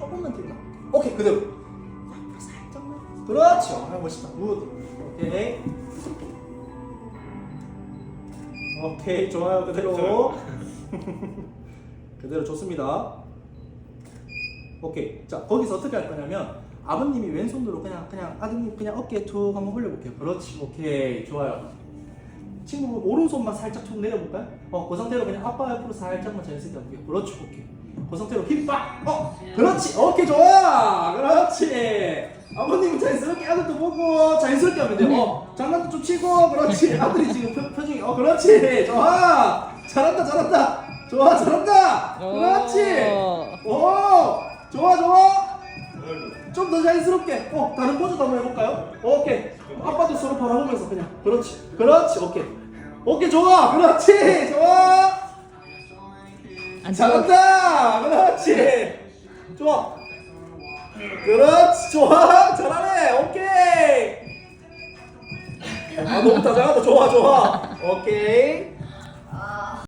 조금만 나올게. 오케이 그대로. 앞으로 살짝만. 그렇죠. 아 멋있다. 굿. 오케이. 오케이 좋아요 그대로. 그대로 좋습니다. 오케이. 자 거기서 어떻게 할 거냐면 아버님이 왼손으로 그냥 그냥 아드님 그냥 어깨에 툭 한번 올려볼게요. 그렇지. 오케이 좋아요. 친구 오른손만 살짝 툭 내려볼까요? 어, 그 상태로 그냥 아빠 옆으로 살짝만 자연스럽게 해볼게요. 그렇지, 오케이. 그 상태로 힘 빡! 어, 그렇지, 오케이, 좋아! 그렇지! 아버님은 자연스럽게 아들도 보고 자연스럽게 하면 돼요. 어, 장난도 좀 치고, 그렇지. 아들이 지금 표, 표정이, 어, 그렇지! 좋아! 잘한다, 잘한다! 좋아, 잘한다! 그렇지! 오! 좋아, 좋아! 좀 더 자연스럽게. 어, 다른 포즈도 한번 해볼까요? 오케이. 아빠도 서로 바라보면서 그냥. 그렇지. 그렇지. 오케이. 오케이, 좋아. 그렇지. 좋아. 안 잘한다. 그렇지. 좋아. 그렇지. 좋아. 잘하네. 오케이. 아, 너무 다 잘한다. 좋아, 좋아. 오케이.